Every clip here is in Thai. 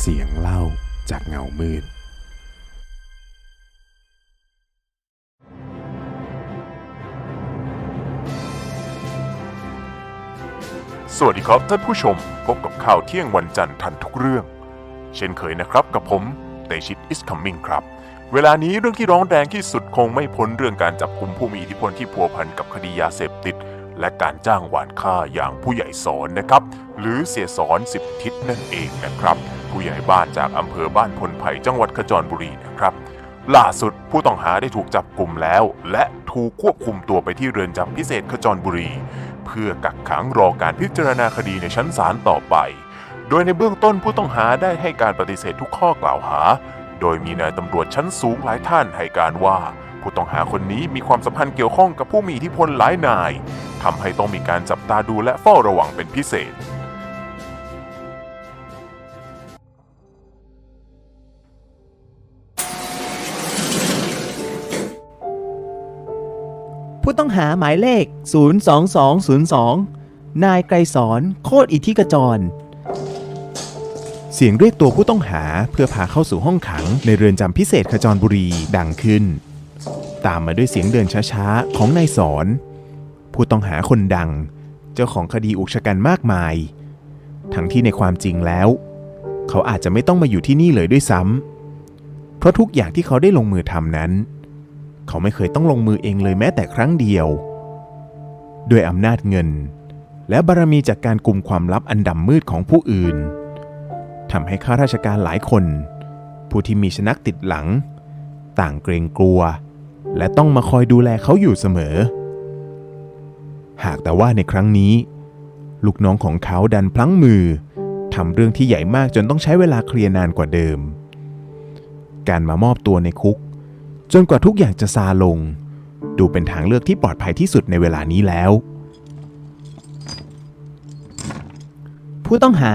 เสียงเล่าจากเงามืด สวัสดีครับท่านผู้ชม พบกับข่าวเที่ยงวันจันทร์ทันทุกเรื่อง เช่นเคยนะครับกับผมเตชิต is coming ครับ เวลานี้เรื่องที่ร้องแรงที่สุดคงไม่พ้นเรื่องการจับกลุ่มผู้มีอิทธิพลที่พัวพันกับคดียาเสพติด และการจ้างหวานฆ่าอย่างผู้ใหญ่สอนนะครับ หรือเสียสอนสิบทิศนั่นเองนะครับ ผู้ใหญ่บ้านจากอำเภอบ้านพลไผ่จังหวัดขจรบุรีนะครับ ล่าสุดผู้ต้องหาได้ถูกจับกลุ่มแล้ว และถูกควบคุมตัวไปที่เรือนจำพิเศษขจรบุรี เพื่อกักขังรอการพิจารณาคดีในชั้นศาลต่อไป โดยในเบื้องต้นผู้ต้องหาได้ให้การปฏิเสธทุกข้อกล่าวหา โดยมีนายตำรวจชั้นสูงหลายท่านให้การว่าผู้ต้องหาคนนี้มีความสัมพันธ์เกี่ยวข้องกับผู้มีอิทธิพลหลายนายทำให้ต้องมีการจับตาดูและเฝ้าระวังเป็นพิเศษ ต้องหาหมายเลข 02202 นายไกรสอนโคตรอิทธิกจร เสียงเรียกตัวผู้ต้องหาเพื่อพาเข้าสู่ห้องขังในเรือนจำพิเศษขจรบุรีดังขึ้น ตามมาด้วยเสียงเดินช้าๆ ของนายสอน ผู้ต้องหาคนดัง เจ้าของคดีอุกชะกันมากมาย ทั้งที่ในความจริงแล้ว เขาอาจจะไม่ต้องมาอยู่ที่นี่เลยด้วยซ้ำเพราะทุกอย่างที่เขาได้ลงมือทำนั้น เขาไม่เคยต้องลงมือเองเลยแม้แต่ครั้งเดียว ด้วยอำนาจเงิน และบารมีจากการกลุ่มความลับอันดำมืดของผู้อื่นทำให้ข้าราชการหลายคน ผู้ที่มีชนักติดหลัง ต่างเกรงกลัว และต้องมาคอยดูแลเขาอยู่เสมอ หากแต่ว่าในครั้งนี้ ลูกน้องของเขาดันพลั้งมือทำเรื่องที่ใหญ่มากจนต้องใช้เวลาเคลียร์นานกว่าเดิม การมามอบตัวในคุก จนกว่าทุกอย่างจะซาลง ดูเป็นทางเลือกที่ปลอดภัยที่สุดในเวลานี้แล้ว ผู้ต้องหา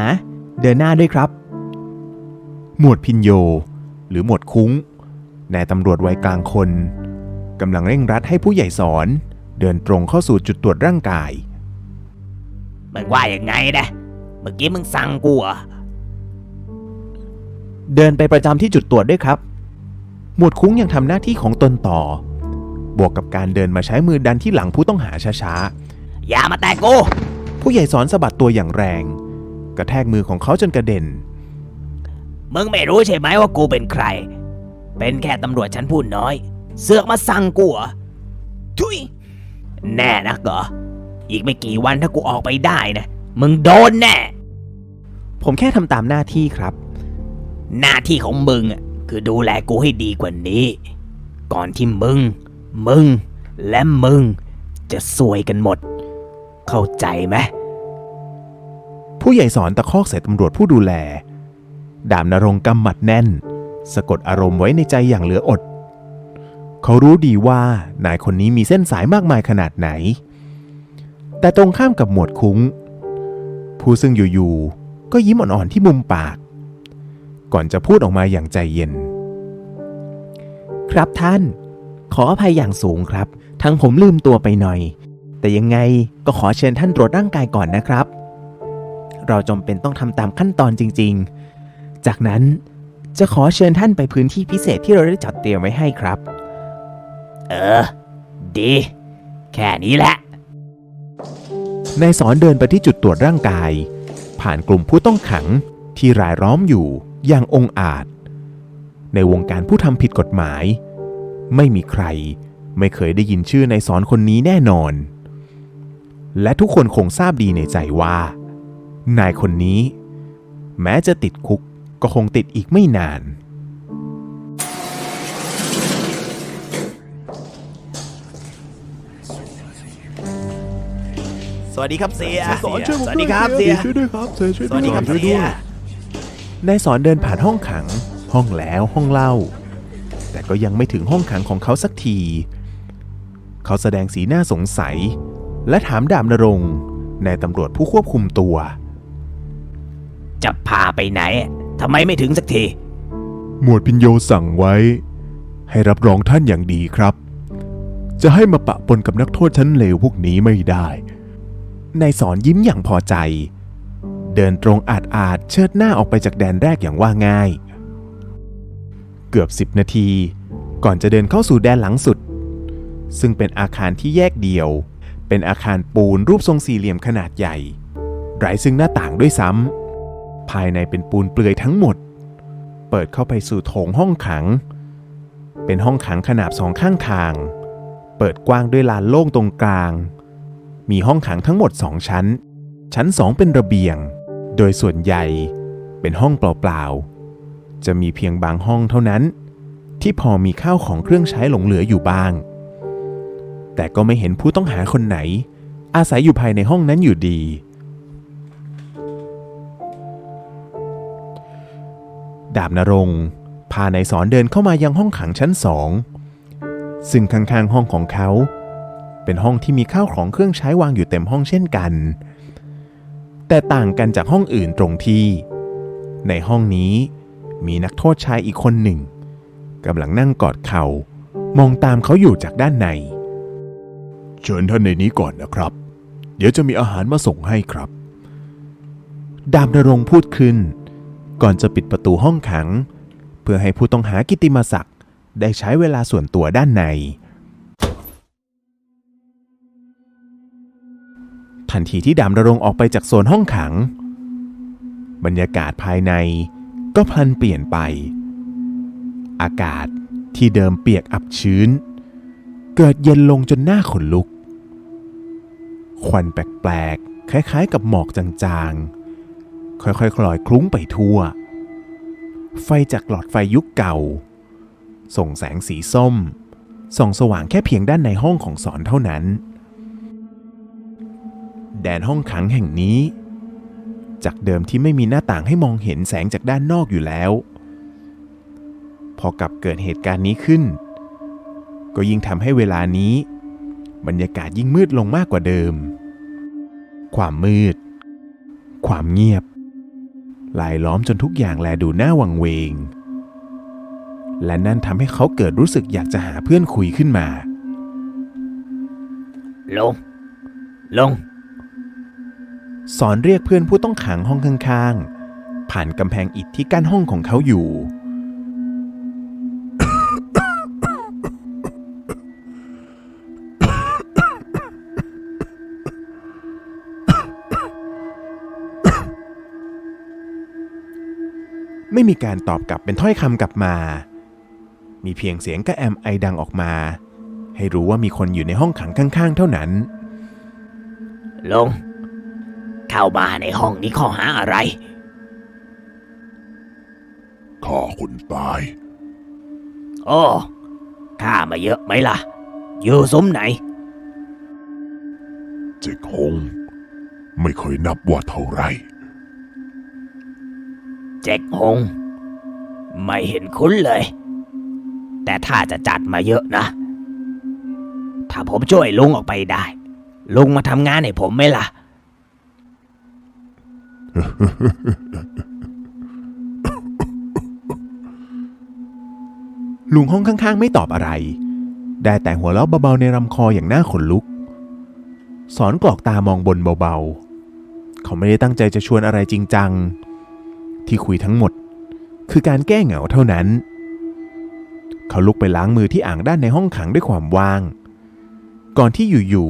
เดินหน้าด้วยครับ หมวดพินโย หรือหมวดคุ้งนายตำรวจวัยกลางคนกำลังเร่งรัดให้ผู้ใหญ่สอน เดินตรงเข้าสู่จุดตรวจร่างกายมึงว่าอย่างไงนะเมื่อกี้มึงสั่งกูเหรอเดินไปประจำที่จุดตรวจด้วยครับ หมวดคุ้งยังทำหน้าที่ของตนต่อ บวกกับการเดินมาใช้มือดันที่หลังผู้ต้องหาช้าอย่ามาแตะกูๆผู้ใหญ่สอนสะบัดตัวอย่างแรง กระแทกมือของเขาจนกระเด็น มึงไม่รู้ใช่ไหมว่ากูเป็นใคร เป็นแค่ตำรวจชั้นผู้น้อย เสือกมาสั่งกูเหรอทุย แน่นักเหรอ อีกไม่กี่วันถ้ากูออกไปได้นะ มึงโดนแน่ ผมแค่ทำตามหน้าที่ครับ หน้าที่ของมึงอะ คือดูแลกูให้ดีกว่านี้ ก่อนที่มึง มึง และมึง จะซวยกันหมด เข้าใจไหมผู้ใหญ่สอนตะคอกใส่ตำรวจผู้ดูแล ดาบนรงค์กำหมัดแน่น สะกดอารมณ์ไว้ในใจอย่างเหลืออด เขารู้ดีว่านายคนนี้มีเส้นสายมากมายขนาดไหน แต่ตรงข้ามกับหมวดคุ้ง ผู้ซึ่งอยู่ๆก็ยิ้มอ่อนๆที่มุมปาก ก่อนจะพูดออกมาอย่างใจเย็น ครับท่าน ขออภัยอย่างสูงครับ ทั้งผมลืมตัวไปหน่อย แต่ยังไงก็ขอเชิญท่านตรวจร่างกายก่อนนะครับ เราจำเป็นต้องทำตามขั้นตอนจริง ๆ จากนั้นจะขอเชิญท่านไปพื้นที่พิเศษที่เราได้จัดเตรียมไว้ให้ครับ เออ ดี แค่นี้แหละ นายสอนเดินไปที่จุดตรวจร่างกาย ผ่านกลุ่มผู้ต้องขังที่รายล้อมอยู่ อย่างองอาจ ในวงการผู้ทำผิดกฎหมาย ไม่มีใครไม่เคยได้ยินชื่อนายสอนคนนี้แน่นอน และทุกคนคงทราบดีในใจว่า นายคนนี้ แม้จะติดคุกก็คงติดอีกไม่นาน สวัสดีครับเสียสอนช่วยผมสวัสดีครับเสียช่วยด้วยครับเสียช่วยสวัสดีครับช่วยเสีด้วยย นายสอนเดินผ่านห้องขัง ห้องแล้วห้องเล่า แต่ก็ยังไม่ถึงห้องขังของเขาสักที เขาแสดงสีหน้าสงสัย และถามดาบนรงค์นายตำรวจผู้ควบคุมตัว จะพาไปไหนทำไมไม่ถึงสักที หมวดพินโยสั่งไว้ ให้รับรองท่านอย่างดีครับ จะให้มาปะปนกับนักโทษชั้นเลวพวกนี้ไม่ได้นายสอนยิ้มอย่างพอใจ เดินตรงอาดอาดๆเชิดหน้าออกไปจากแดนแรกอย่างว่าง่าย เกือบ 10 นาที ก่อนจะเดินเข้าสู่แดนหลังสุด ซึ่งเป็นอาคารที่แยกเดี่ยว เป็นอาคารปูนรูปทรงสี่เหลี่ยมขนาดใหญ่ไร้ซึ่งหน้าต่างด้วยซ้ำภายในเป็นปูนเปลือยทั้งหมด เปิดเข้าไปสู่โถงห้องขัง เป็นห้องขังขนาบสองข้างทาง เปิดกว้างด้วยลานโล่งตรงกลาง มีห้องขังทั้งหมดสองชั้น ชั้นสองเป็นระเบียง โดยส่วนใหญ่เป็นห้องเปล่าๆ จะมีเพียงบางห้องเท่านั้น ที่พอมีข้าวของเครื่องใช้หลงเหลืออยู่บ้าง แต่ก็ไม่เห็นผู้ต้องหาคนไหน อาศัยอยู่ภายในห้องนั้นอยู่ดี ดาบนรงพานายสอนเดินเข้ามายังห้องขังชั้นสองซึ่งข้างๆห้องของเขา เป็นห้องที่มีข้าวของเครื่องใช้วางอยู่เต็มห้องเช่นกัน แต่ต่างกันจากห้องอื่นตรงที่ ในห้องนี้มีนักโทษชายอีกคนหนึ่งกำลังนั่งกอดเขา่ามองตามเขาอยู่จากด้านใน เชิญท่านในนี้ก่อนนะครับ เดี๋ยวจะมีอาหารมาส่งให้ครับ ดาบนรงค์พูดขึ้น ก่อนจะปิดประตูห้องขัง เพื่อให้ผู้ต้องหากิติมศักดิ์ได้ใช้เวลาส่วนตัวด้านใน ทันทีที่ดาบนรงออกไปจากโซนห้องขัง บรรยากาศภายในก็พลันเปลี่ยนไป อากาศที่เดิมเปียกอับชื้น เกิดเย็นลงจนหน้าขนลุก ควันแปลกๆ คล้ายๆ กับหมอกจางๆ ค่อยๆคลอยคลุ้งไปทั่ว ไฟจากหลอดไฟยุคเก่า ส่งแสงสีส้มส่องสว่างแค่เพียงด้านในห้องของสอนเท่านั้น แดนห้องขังแห่งนี้ จากเดิมที่ไม่มีหน้าต่างให้มองเห็นแสงจากด้านนอกอยู่แล้ว พอกลับเกิดเหตุการณ์นี้ขึ้น ก็ยิ่งทำให้เวลานี้ บรรยากาศยิ่งมืดลงมากกว่าเดิม ความมืด ความเงียบลายล้อมจนทุกอย่างแลดูน่าวังเวง และนั่นทำให้เขาเกิดรู้สึกอยากจะหาเพื่อนคุยขึ้นมา ลง ลง สอนเรียกเพื่อนผู้ต้องขังห้องข้างๆ ผ่านกำแพงอิฐที่กั้นห้องของเขาอยู่ ไม่มีการตอบกลับเป็นถ้อยคำกลับมา มีเพียงเสียงกระแอมไอดังออกมา ให้รู้ว่ามีคนอยู่ในห้องขังข้างๆ เท่านั้น ลง เข้ามาในห้องนี้ข้อหาอะไร ข้าคนตาย โอ้ข้ามาเยอะไหมล่ะ อยู่สมไหน เจ็กฮงไม่เคยนับว่าเท่าไหรเจ็กหงไม่เห็นคุ้นเลย แต่ถ้าจะจัดมาเยอะนะ ถ้าผมช่วยลุงออกไปได้ ลุงมาทำงานให้ผมไหมล่ะ ลุงห้องข้างๆ ไม่ตอบอะไร ได้แต่หัวเราะเบาๆในลำคออย่างน่าขนลุก สอนกรอกตามองบนเบาๆ เขาไม่ได้ตั้งใจจะชวนอะไรจริงจัง ที่คุยทั้งหมด คือการแก้เหงาเท่านั้น เขาลุกไปล้างมือที่อ่างด้านในห้องขังด้วยความว่าง ก่อนที่อยู่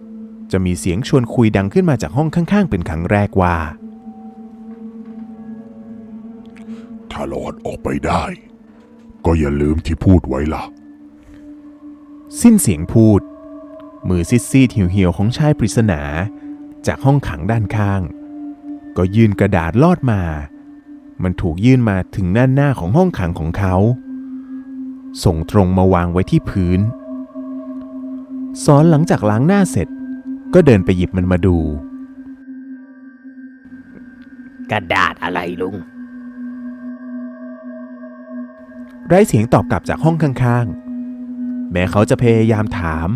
ๆ จะมีเสียงชวนคุยดังขึ้นมาจากห้องข้างๆ เป็นครั้งแรกว่า ถ้ารอดออกไปได้ ก็อย่าลืมที่พูดไว้ล่ะ สิ้นเสียงพูด มือซิดซีดๆเหี่ยวๆของชายปริศนา จากห้องขังด้านข้าง ก็ยื่นกระดาษลอดมา มันถูกยื่นมาถึงด้านหน้าของห้องขังของเขา ส่งตรงมาวางไว้ที่พื้นสอนหลังจากล้างหน้าเสร็จ ก็เดินไปหยิบมันมาดู กระดาษอะไรลุง ไร้เสียงตอบกลับจากห้องข้างๆ แม้เขาจะพยายามถาม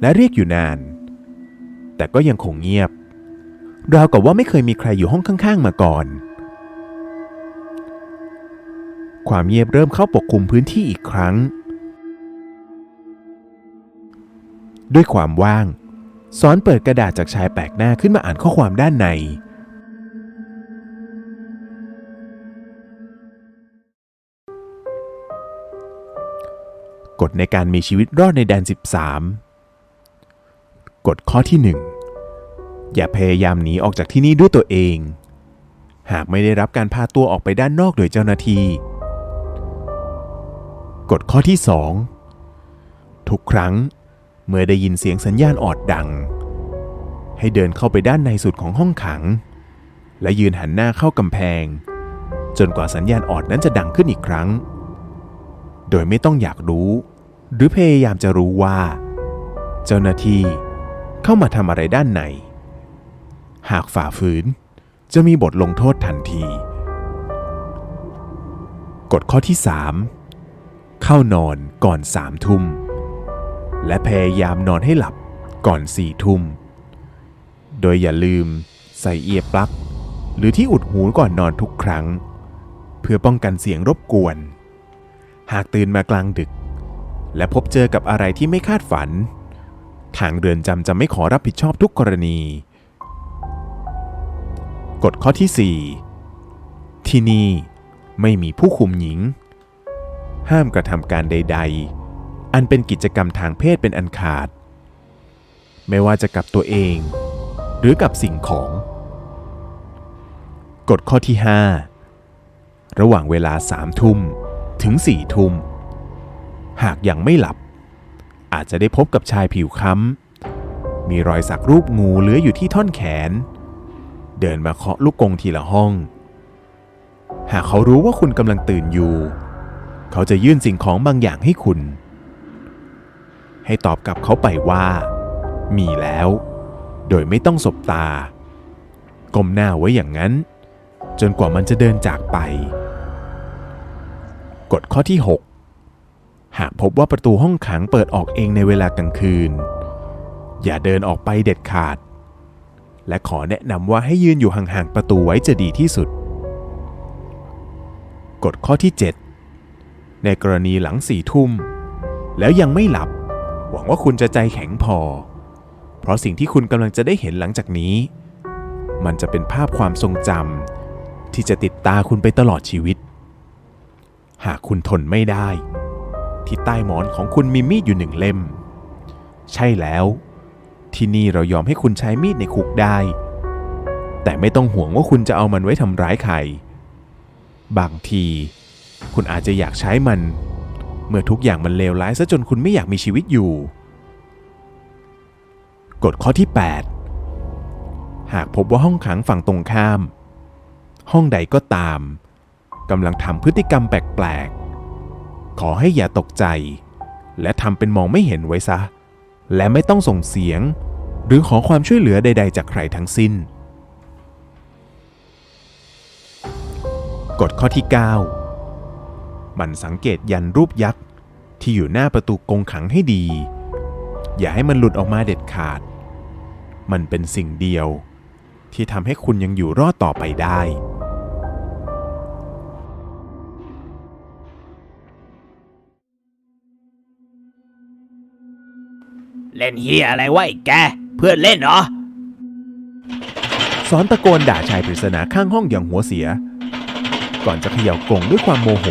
และเรียกอยู่นาน แต่ก็ยังคงเงียบ ราวกับว่าไม่เคยมีใครอยู่ห้องข้างๆ มาก่อน ความเงียบเริ่มเข้าปกคลุมพื้นที่อีกครั้ง ด้วยความว่างสอนเปิดกระดาษจากชายแปลกหน้าขึ้นมาอ่านข้อความด้านใน กฎในการมีชีวิตรอดในแดน 13 กฎข้อที่ 1 อย่าพยายามหนีออกจากที่นี่ด้วยตัวเอง หากไม่ได้รับการพาตัวออกไปด้านนอกโดยเจ้าหน้าที่ กฎข้อที่ 2 ทุกครั้งเมื่อได้ยินเสียงสัญญาณออดดัง ให้เดินเข้าไปด้านในสุดของห้องขัง และยืนหันหน้าเข้ากำแพง จนกว่าสัญญาณออดนั้นจะดังขึ้นอีกครั้ง โดยไม่ต้องอยากรู้ หรือพยายามจะรู้ว่า เจ้าหน้าที่เข้ามาทำอะไรด้านใน หากฝ่าฝืนจะมีบทลงโทษทันที กฎข้อที่ 3 เข้านอนก่อนสามทุ่ม และพยายามนอนให้หลับก่อนสี่ทุ่ม โดยอย่าลืมใส่เอียปลั๊กหรือที่อุดหูก่อนนอนทุกครั้ง เพื่อป้องกันเสียงรบกวน หากตื่นมากลางดึก และพบเจอกับอะไรที่ไม่คาดฝัน ทางเรือนจำจะไม่ขอรับผิดชอบทุกกรณี กฎข้อที่ 4 ที่นี่ไม่มีผู้คุมหญิง ห้ามกระทำการใด ๆ อันเป็นกิจกรรมทางเพศเป็นอันขาด ไม่ว่าจะกับตัวเอง หรือกับสิ่งของ กฎข้อที่ 5 ระหว่างเวลาสามทุ่มถึงสี่ทุ่ม หากยังไม่หลับ อาจจะได้พบกับชายผิวค้ำมีรอยสักรูปงูเลื้อยอยู่ที่ท่อนแขน เดินมาเคาะลูกกงทีละห้อง หากเขารู้ว่าคุณกำลังตื่นอยู่ เขาจะยื่นสิ่งของบางอย่างให้คุณ ให้ตอบกลับเขาไปว่า มีแล้ว โดยไม่ต้องสบตาก้มหน้าไว้อย่างนั้น จนกว่ามันจะเดินจากไป กฎข้อที่ 6 หากพบว่าประตูห้องขังเปิดออกเองในเวลากลางคืน อย่าเดินออกไปเด็ดขาด และขอแนะนำว่าให้ยืนอยู่ห่างๆประตูไว้จะดีที่สุด กฎข้อที่ 7 ในกรณีหลังสี่ทุ่ม แล้วยังไม่หลับ หวังว่าคุณจะใจแข็งพอ เพราะสิ่งที่คุณกำลังจะได้เห็นหลังจากนี้ มันจะเป็นภาพความทรงจำที่จะติดตาคุณไปตลอดชีวิต หากคุณทนไม่ได้ ที่ใต้หมอนของคุณมีมีดอยู่หนึ่งเล่ม ใช่แล้ว ที่นี่เรายอมให้คุณใช้มีดในคุกได้ แต่ไม่ต้องห่วงว่าคุณจะเอามันไว้ทำร้ายใคร บางที คุณอาจจะอยากใช้มัน เมื่อทุกอย่างมันเลวร้ายซะจนคุณไม่อยากมีชีวิตอยู่ กฎข้อที่ 8 หากพบว่าห้องขังฝั่งตรงข้าม ห้องใดก็ตามกำลังทำพฤติกรรมแปลกๆ ขอให้อย่าตกใจ และทำเป็นมองไม่เห็นไว้ซะ และไม่ต้องส่งเสียง หรือขอความช่วยเหลือใด ๆ จากใครทั้งสิ้น กฎข้อที่ 9 มันสังเกตยันรูปยักษ์ที่อยู่หน้าประตูกรงขังให้ดี อย่าให้มันหลุดออกมาเด็ดขาด มันเป็นสิ่งเดียวที่ทำให้คุณยังอยู่รอดต่อไปได้ เล่นเฮียอะไรวะไอ้แก เพื่อนเล่นเหรอ สอนตะโกนด่าชายปริศนาข้างห้องอย่างหัวเสีย ก่อนจะเขย่ากรงด้วยความโมโห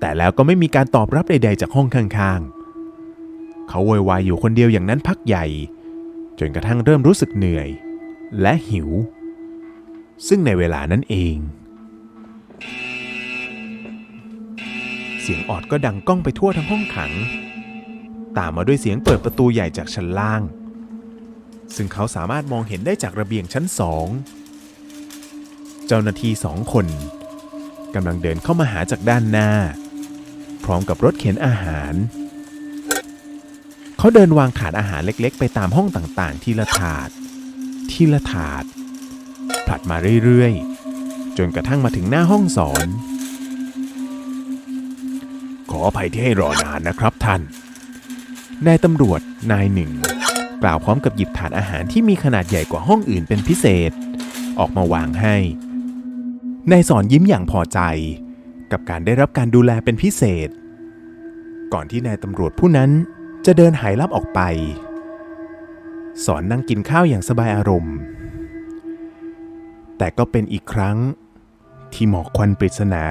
แต่แล้วก็ไม่มีการตอบรับใดๆจากห้องข้างๆ เขาโวยวายอยู่คนเดียวอย่างนั้นพักใหญ่ จนกระทั่งเริ่มรู้สึกเหนื่อย และหิว ซึ่งในเวลานั้นเอง เสียงออดก็ดังก้องไปทั่วทั้งห้องขัง ตามมาด้วยเสียงเปิดประตูใหญ่จากชั้นล่าง ซึ่งเขาสามารถมองเห็นได้จากระเบียงชั้นสองเจ้าหน้าที่สองคนกำลังเดินเข้ามาหาจากด้านหน้า พร้อมกับรถเข็นอาหาร เขาเดินวางถาดอาหารเล็กๆ ไปตามห้องต่างๆ ทีละถาด ทีละถาดผลัดมาเรื่อยๆ จนกระทั่งมาถึงหน้าห้องสอน ขออภัยที่ให้รอนานนะครับท่าน นายตำรวจนายหนึ่ง กล่าวพร้อมกับหยิบถาดอาหารที่มีขนาดใหญ่กว่าห้องอื่นเป็นพิเศษ ออกมาวางให้ นายสอนยิ้มอย่างพอใจ กับการได้รับการดูแลเป็นพิเศษ ก่อนที่นายตำรวจผู้นั้นจะเดินหายลับออกไป สอนนั่งกินข้าวอย่างสบายอารมณ์ แต่ก็เป็นอีกครั้งที่หมอกควันปริศนา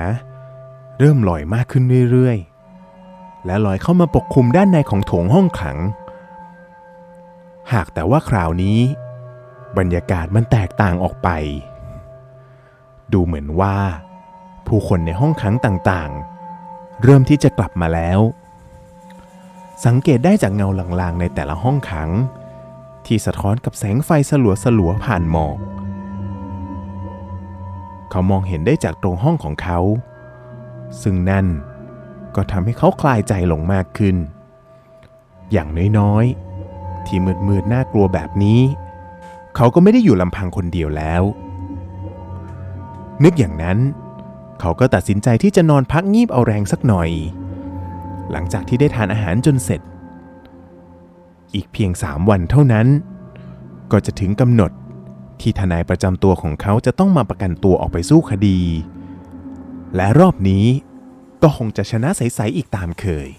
เริ่มลอยมากขึ้นเรื่อยๆ และลอยเข้ามาปกคลุมด้านในของโถงห้องขัง หากแต่ว่าคราวนี้ บรรยากาศมันแตกต่างออกไป ดูเหมือนว่า ผู้คนในห้องขังต่างๆ เริ่มที่จะกลับมาแล้ว สังเกตได้จากเงาลางๆ ในแต่ละห้องขัง ที่สะท้อนกับแสงไฟสลัวๆผ่านหมอกเขามองเห็นได้จากตรงห้องของเขา ซึ่งนั่น ก็ทำให้เขาคลายใจลงมากขึ้น อย่างน้อยๆ ที่มืดๆน่ากลัวแบบนี้ เขาก็ไม่ได้อยู่ลำพังคนเดียวแล้ว นึกอย่างนั้น เขาก็ตัดสินใจที่จะนอนพักงีบเอาแรงสักหน่อย หลังจากที่ได้ทานอาหารจนเสร็จ อีกเพียงสามวันเท่านั้น ก็จะถึงกำหนดที่ทนายประจำตัวของเขาจะต้องมาประกันตัวออกไปสู้คดี และรอบนี้ ก็คงจะชนะใสๆอีกตามเคย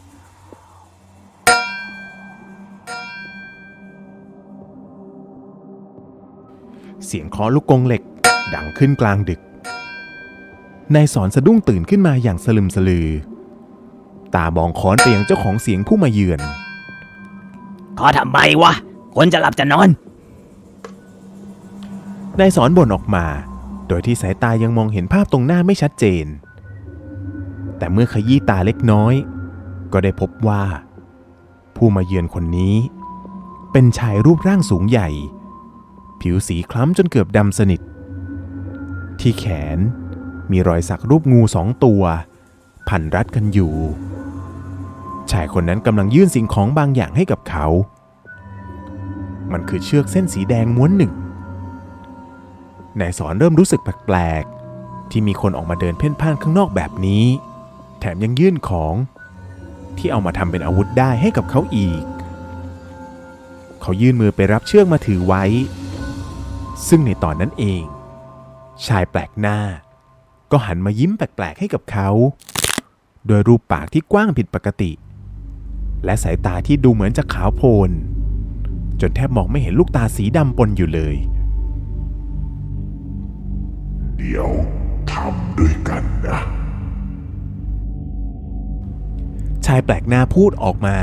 เสียงเคาะลูกกรงเหล็ก ดังขึ้นกลางดึก นายสอนสะดุ้งตื่นขึ้นมาอย่างสลึมสลือ ตามองค้อนไปยังเจ้าของเสียงผู้มาเยือนขอทำไมวะ คนจะหลับจะนอน นายสอนบ่นออกมา โดยที่สายตายังมองเห็นภาพตรงหน้าไม่ชัดเจน แต่เมื่อขยี้ตาเล็กน้อย ก็ได้พบว่า ผู้มาเยือนคนนี้ เป็นชายรูปร่างสูงใหญ่ ผิวสีคล้ำจนเกือบดำสนิท ที่แขนมีรอยสักรูปงูสองตัว พันรัดกันอยู่ ชายคนนั้นกำลังยื่นสิ่งของบางอย่างให้กับเขา มันคือเชือกเส้นสีแดงม้วนหนึ่งนายสอนเริ่มรู้สึกแปลกๆที่มีคนออกมาเดินเพ่นพ่านข้างนอกแบบนี้ แถมยังยื่นของ ที่เอามาทำเป็นอาวุธได้ให้กับเขาอีก เขายื่นมือไปรับเชือกมาถือไว้ ซึ่งในตอนนั้นเอง ชายแปลกหน้า ก็หันมายิ้มแปลกๆให้กับเขา โดยรูปปากที่กว้างผิดปกติ และสายตาที่ดูเหมือนจะขาวโพลนจนแทบมองไม่เห็นลูกตาสีดำปนอยู่เลย เดี๋ยวทำด้วยกันนะ ชายแปลกหน้าพูดออกมา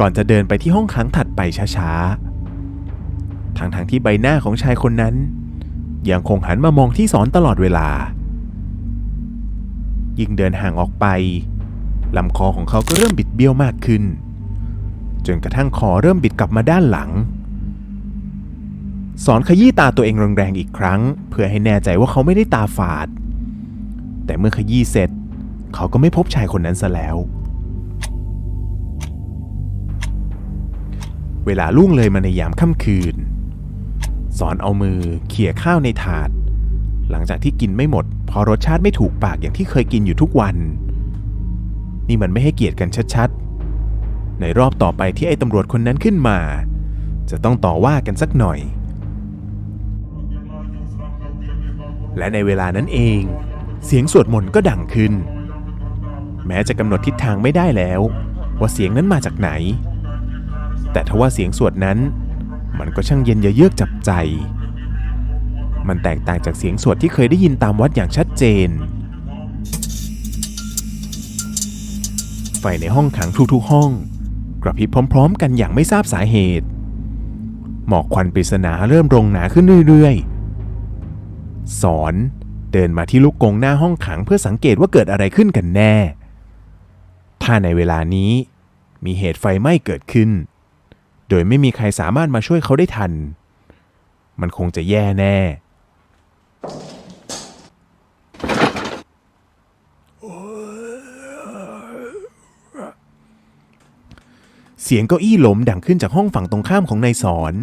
ก่อนจะเดินไปที่ห้องขังถัดไปช้าๆทางทางๆที่ใบหน้าของชายคนนั้น ยังคงหันมามองที่สอนตลอดเวลา ยิ่งเดินห่างออกไปลำคอของเขาก็เริ่มบิดเบี้ยวมากขึ้น จนกระทั่งคอเริ่มบิดกลับมาด้านหลัง สอนขยี้ตาตัวเองแรงๆอีกครั้ง เพื่อให้แน่ใจว่าเขาไม่ได้ตาฝาด แต่เมื่อขยี้เสร็จ เขาก็ไม่พบชายคนนั้นซะแล้ว เวลาล่วงเลยมาในยามค่ำคืน สอนเอามือเขี่ยข้าวในถาด หลังจากที่กินไม่หมดเพราะรสชาติไม่ถูกปากอย่างที่เคยกินอยู่ทุกวัน นี่มันไม่ให้เกียรติกันชัดๆ ในรอบต่อไปที่ไอ้ตำรวจคนนั้นขึ้นมา จะต้องต่อว่ากันสักหน่อย และในเวลานั้นเอง เสียงสวดมนต์ก็ดังขึ้น แม้จะกำหนดทิศทางไม่ได้แล้ว ว่าเสียงนั้นมาจากไหน แต่ทว่าเสียงสวดนั้น มันก็ช่างเย็นเยือกจับใจ มันแตกต่างจากเสียงสวดที่เคยได้ยินตามวัดอย่างชัดเจน ไฟในห้องขังทุกๆห้อง กระพริบพร้อม ๆ กันอย่างไม่ทราบสาเหตุ หมอกควันปริศนาเริ่มรงหนาขึ้นเรื่อยๆ สอนเดินมาที่ลูกกงหน้าห้องขังเพื่อสังเกตว่าเกิดอะไรขึ้นกันแน่ ถ้าในเวลานี้มีเหตุไฟไหม้เกิดขึ้น โดยไม่มีใครสามารถมาช่วยเขาได้ทัน มันคงจะแย่แน่ เสียงเก้าอี้ล้มดังขึ้นจากห้องฝั่งตรงข้ามของนายสอน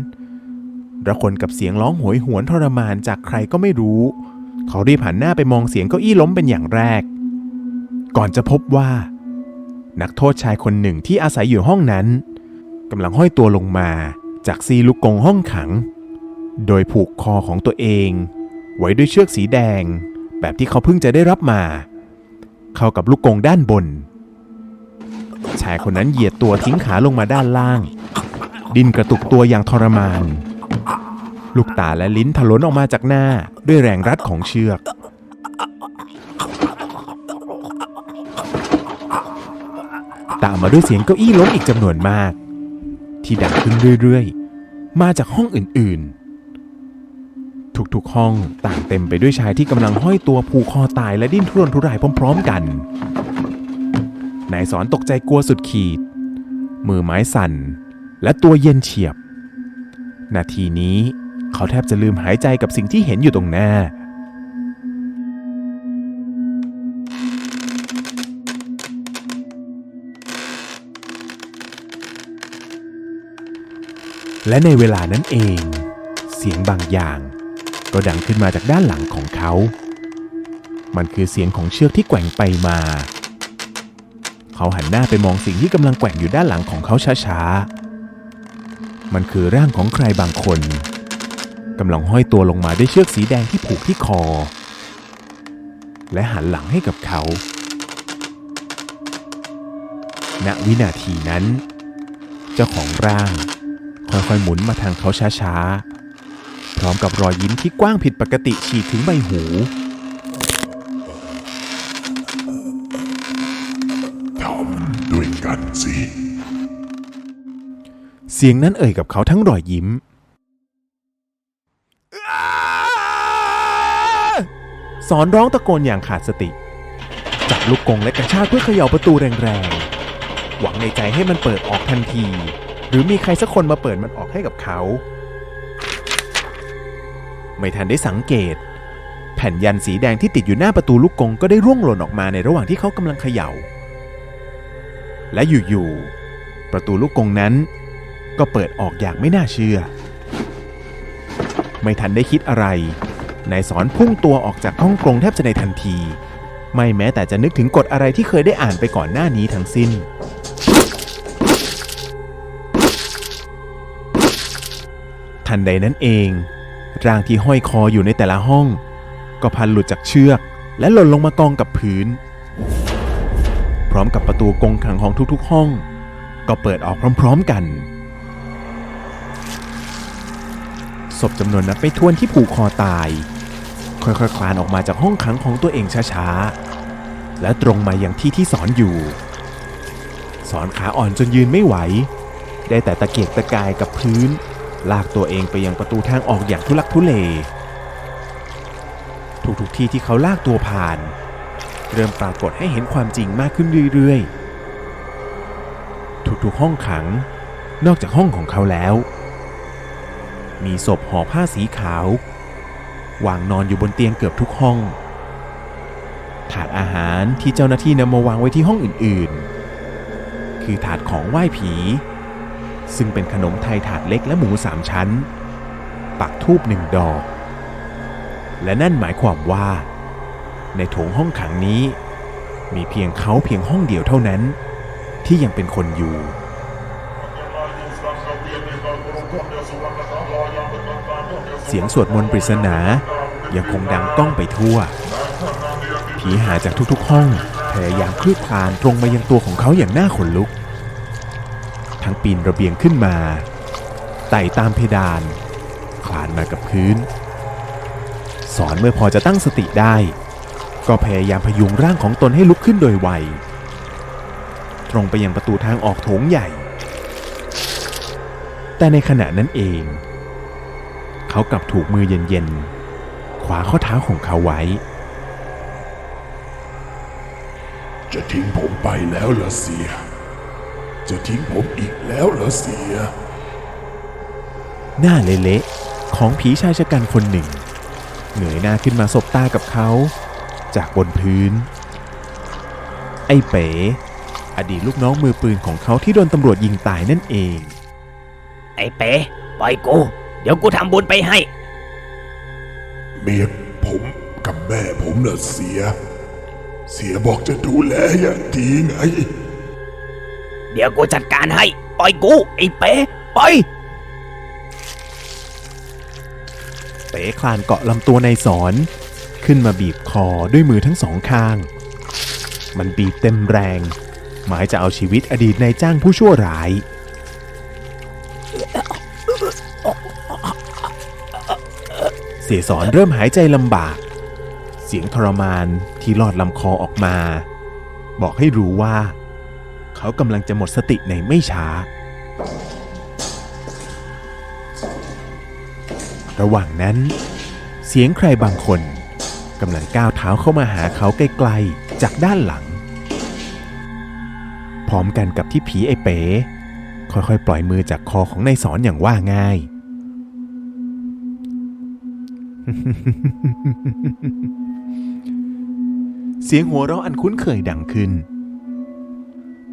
ระคนกับเสียงร้องโหยหวนทรมานจากใครก็ไม่รู้ เขารีบหันหน้าไปมองเสียงเก้าอี้ล้มเป็นอย่างแรก ก่อนจะพบว่า นักโทษชายคนหนึ่งที่อาศัยอยู่ห้องนั้น กำลังห้อยตัวลงมาจากซีลูกกงห้องขัง โดยผูกคอของตัวเอง ไว้ด้วยเชือกสีแดง แบบที่เขาเพิ่งจะได้รับมา เข้ากับลูกกงด้านบน ชายคนนั้นเหยียดตัวทิ้งขาลงมาด้านล่าง ดินกระตุกตัวอย่างทรมาน ลูกตาและลิ้นถลนออกมาจากหน้าด้วยแรงรัดของเชือกตามมาด้วยเสียงเก้าอี้ล้มอีกจำนวนมาก ที่ดังขึ้นเรื่อยๆ มาจากห้องอื่นๆ ทุกๆห้องต่างเต็มไปด้วยชายที่กำลังห้อยตัวผูกคอตายและดิ้นทุรนทุรายพร้อม ๆ กัน นายสอนตกใจกลัวสุดขีด มือไม้สั่น และตัวเย็นเฉียบ นาทีนี้เขาแทบจะลืมหายใจกับสิ่งที่เห็นอยู่ตรงหน้า และในเวลานั้นเอง เสียงบางอย่าง ก็ดังขึ้นมาจากด้านหลังของเขา มันคือเสียงของเชือกที่แกว่งไปมา เขาหันหน้าไปมองสิ่งที่กำลังแกว่งอยู่ด้านหลังของเขาช้าๆ มันคือร่างของใครบางคนกำลังห้อยตัวลงมาด้วยเชือกสีแดงที่ผูกที่คอ และหันหลังให้กับเขา ณ วินาทีนั้น เจ้าของร่าง ค่อยๆหมุนมาทางเขาช้าๆ พร้อมกับรอยยิ้มที่กว้างผิดปกติฉีดถึงใบหู ทำด้วยกันสิ เสียงนั้นเอ่ยกับเขาทั้งรอยยิ้ม สอนร้องตะโกนอย่างขาดสติ จับลูกกรงและกระชากเพื่อเขย่าประตูแรงๆ หวังในใจให้มันเปิดออกทันทีห รือมีใครสักคนมาเปิดมันออกให้กับเขา ไม่ทันได้สังเกต แผ่นยันสีแดงที่ติดอยู่หน้าประตูลูกกงก็ได้ร่วงหล่นออกมาในระหว่างที่เขากำลังเขย่า และอยู่ๆประตูลูกกงนั้น ก็เปิดออกอย่างไม่น่าเชื่อ ไม่ทันได้คิดอะไรนายสอนพุ่งตัวออกจากห้องกรงแทบจะในทันที ไม่แม้แต่จะนึกถึงกฎอะไรที่เคยได้อ่านไปก่อนหน้านี้ทั้งสิ้น ทันใดนั้นเอง ร่างที่ห้อยคออยู่ในแต่ละห้อง ก็พันหลุดจากเชือก และหล่นลงมากองกับพื้น พร้อมกับประตูกรงขังของทุกๆห้อง ก็เปิดออกพร้อม ๆกันศพจำนวนนับไม่ถ้วนที่ผูกคอตาย ค่อยๆคลานออกมาจากห้องขังของตัวเองช้าๆ และตรงมาอย่างที่ที่สอนอยู่ สอนขาอ่อนจนยืนไม่ไหว ได้แต่ตะเกียกตะกายกับพื้น ลากตัวเองไปยังประตูทางออกอย่างทุลักทุเล ทุกๆที่ที่เขาลากตัวผ่าน เริ่มปรากฏให้เห็นความจริงมากขึ้นเรื่อยๆ ทุกๆห้องขัง นอกจากห้องของเขาแล้ว มีศพห่อผ้าสีขาว วางนอนอยู่บนเตียงเกือบทุกห้องถาดอาหารที่เจ้าหน้าที่นำมาวางไว้ที่ห้องอื่นๆ คือถาดของไหว้ผี ซึ่งเป็นขนมไทยถาดเล็กและหมูสามชั้น ปักทูบหนึ่งดอก และนั่นหมายความว่า ในโถงห้องขังนี้ มีเพียงเขาเพียงห้องเดียวเท่านั้น ที่ยังเป็นคนอยู่ เสียงสวดมนต์ปริศนายังคงดังก้องไปทั่ว ผีหาจากทุกๆห้องพยายามคลืบคลานตรงมายังตัวของเขาอย่างน่าขนลุก ทั้งปีนระเบียงขึ้นมา ไต่ตามเพดาน คลานมากับพื้น สอนเมื่อพอจะตั้งสติได้ ก็พยายามพยุงร่างของตนให้ลุกขึ้นโดยไว ตรงไปยังประตูทางออกโถงใหญ่ แต่ในขณะนั้นเอง เขากลับถูกมือเย็นๆขวาข้อเท้าของเขาไว้ จะทิ้งผมไปแล้วเหรอเสีย จะทิ้งผมอีกแล้วเหรอเสีย หน้าเละๆของผีชายชะกันคนหนึ่ง เหนื่อยหน้าขึ้นมาสบตากับเขา จากบนพื้น ไอ้เป๋ อดีตลูกน้องมือปืนของเขาที่โดนตำรวจยิงตายนั่นเอง ไอ้เป๋ปล่อยกู เดี๋ยวกูทำบุญไปให้ เมียผมกับแม่ผมน่ะเสีย เสียบอกจะดูแลอย่างดีไง เดี๋ยวกูจัดการให้ ปล่อยกู ไอ้เป๋ปล่อย เป๋คลานเกาะลำตัวในายสอน ขึ้นมาบีบคอด้วยมือทั้งสองข้าง มันบีบเต็มแรง หมายจะเอาชีวิตอดีตนายจ้างผู้ชั่วร้าย เสียสอนเริ่มหายใจลำบาก เสียงทรมานที่ลอดลำคอออกมา บอกให้รู้ว่า เขากำลังจะหมดสติในไม่ช้า ระหว่างนั้น เสียงใครบางคนกำลังก้าวเท้าเข้ามาหาเขาไกลๆจากด้านหลัง พร้อมกันกับที่ผีไอเป๋ ค่อยๆ ปล่อยมือจากคอของนายสอนอย่างว่าง่าย เสียงหัวเราะอันคุ้นเคยดังขึ้น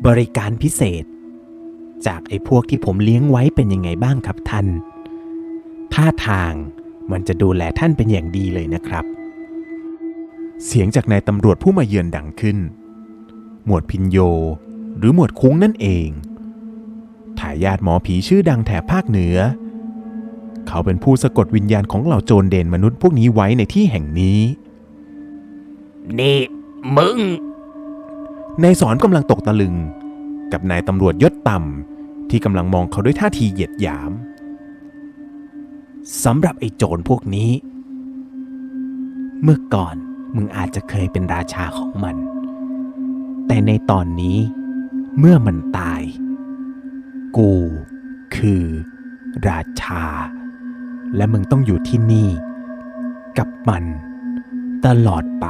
บริการพิเศษ จากไอ้พวกที่ผมเลี้ยงไว้เป็นยังไงบ้างครับท่าน ท่าทางมันจะดูแลท่านเป็นอย่างดีเลยนะครับ เสียงจากนายตำรวจผู้มาเยือนดังขึ้น หมวดพินโย หรือหมวดคุ้งนั่นเองทายาทหมอผีชื่อดังแถบภาคเหนือ เขาเป็นผู้สะกดวิญญาณของเหล่าโจรเด่นมนุษย์พวกนี้ไว้ในที่แห่งนี้ นี่มึง นายสอนกำลังตกตะลึง กับนายตำรวจยศต่ำที่กำลังมองเขาด้วยท่าทีเหยียดหยามสำหรับไอ้โจรพวกนี้ เมื่อก่อนมึงอาจจะเคยเป็นราชาของมัน แต่ในตอนนี้เมื่อมันตาย กูคือราชา และมึงต้องอยู่ที่นี่ กับมันตลอดไป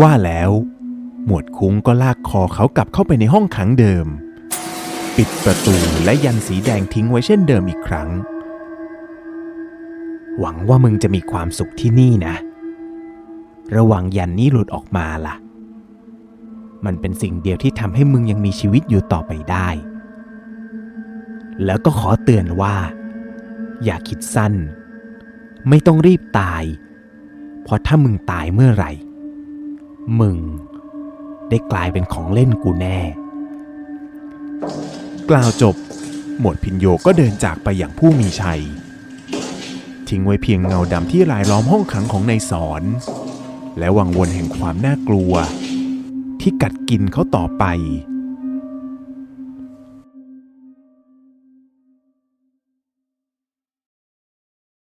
ว่าแล้ว หมวดคุ้งก็ลากคอเขากลับเข้าไปในห้องขังเดิม ปิดประตูและยันสีแดงทิ้งไว้เช่นเดิมอีกครั้ง หวังว่ามึงจะมีความสุขที่นี่นะ ระวังยันนี้หลุดออกมาล่ะ มันเป็นสิ่งเดียวที่ทำให้มึงยังมีชีวิตอยู่ต่อไปได้ แล้วก็ขอเตือนว่า อย่าคิดสั้น ไม่ต้องรีบตาย เพราะถ้ามึงตายเมื่อไหร่ มึง ได้กลายเป็นของเล่นกูแน่ กล่าวจบ หมวดพินโยก็เดินจากไปอย่างผู้มีชัย ทิ้งไว้เพียงเงาดำที่รายล้อมห้องขังของนายสอน และวังวนแห่งความน่ากลัว ที่กัดกินเขาต่อไป